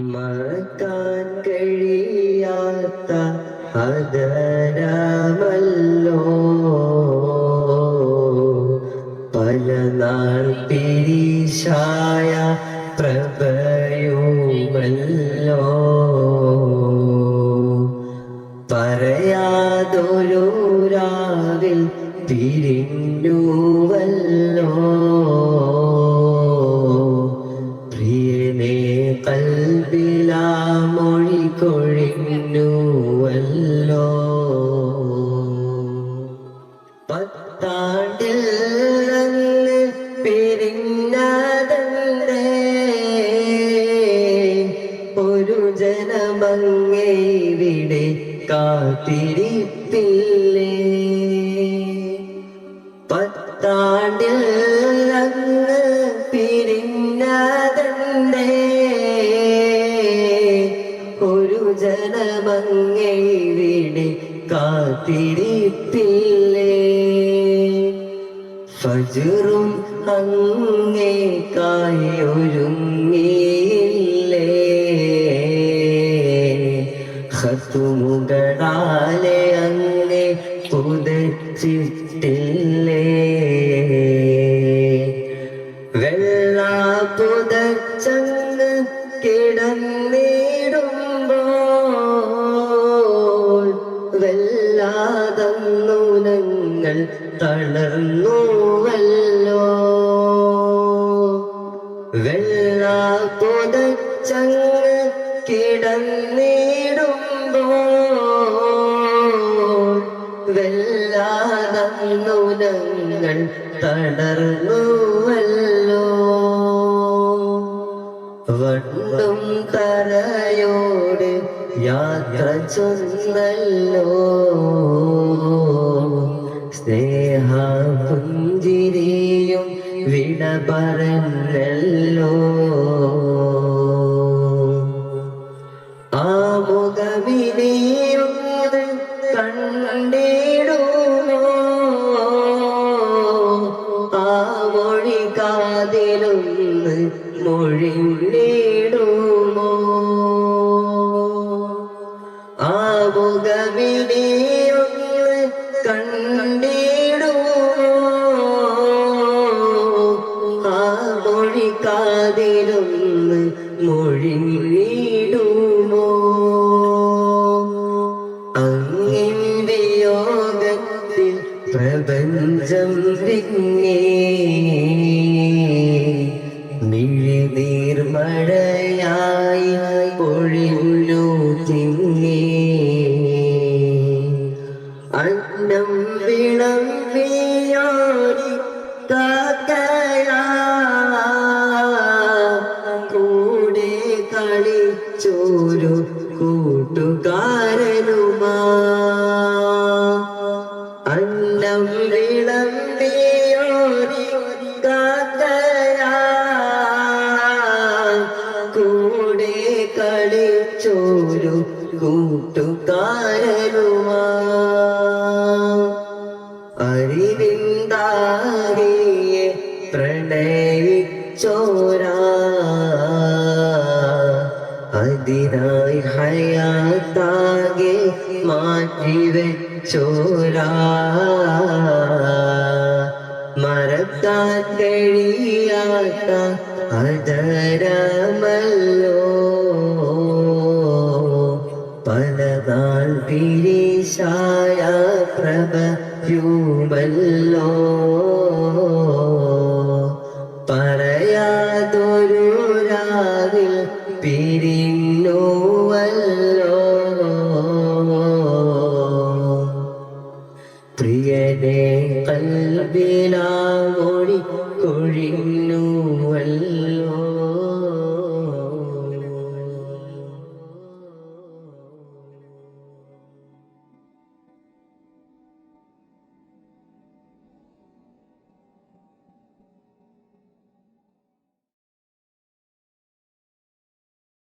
മറക്കാൻ കഴിയാത്ത അതരമല്ലോ പല നാൾ പിരിശായ പ്രഭയുമല്ലോ. പറയാതൊരു രാവിൽ പിരിഞ്ഞുവല്ലോ ജനമങ്ങേ ഇവിടെ കാത്തിരിപ്പില്ലേ? പത്താണ്ടിൽ അങ്ങ് പിരിഞ്ഞതണ്ടേ? ഒരു ജനമങ്ങേ ഇവിടെ കാത്തിരിപ്പില്ലേ? ഫജറും അങ്ങേക്കായി ഒരുങ്ങിയില്ലേ ഞങ്ങൾ തളർന്നുവല്ലോ വെള്ള കിടന്നിടുമ്പോ ഞങ്ങൾ തളർന്നുവല്ലോ വണ്ടും തറയോട് യാത്ര ചൊന്നല്ലോ. സ്നേഹ പുഞ്ചിരിയും വിട പറഞ്ഞല്ലോ. കാതിലൊന്ന് മൊഴിഞ്ഞിടുമോ അങ്ങിന്റെ യോഗത്തിൽ പ്രപഞ്ചം വിങ്ങേ മിഴിനീർമഴയായി പൊഴിഞ്ഞു കളിച്ചോരു കൂട്ടുകാരനുമാ. അറിവിന്താരിയെ പ്രണയിച്ചോരാ. അതിനായി ഹയാത്താകെ മാറ്റിവെച്ചോരാ. മറക്കാൻ കഴിയാത്ത അതരമല്ലോ പ്രഭ പ്രഭയുമല്ലോ പറയാതൊരു രാവിൽ പിരിഞ്ഞുവല്ലോ. പ്രിയനെ കൽബിലാമൊഴി കൊഴിഞ്ഞു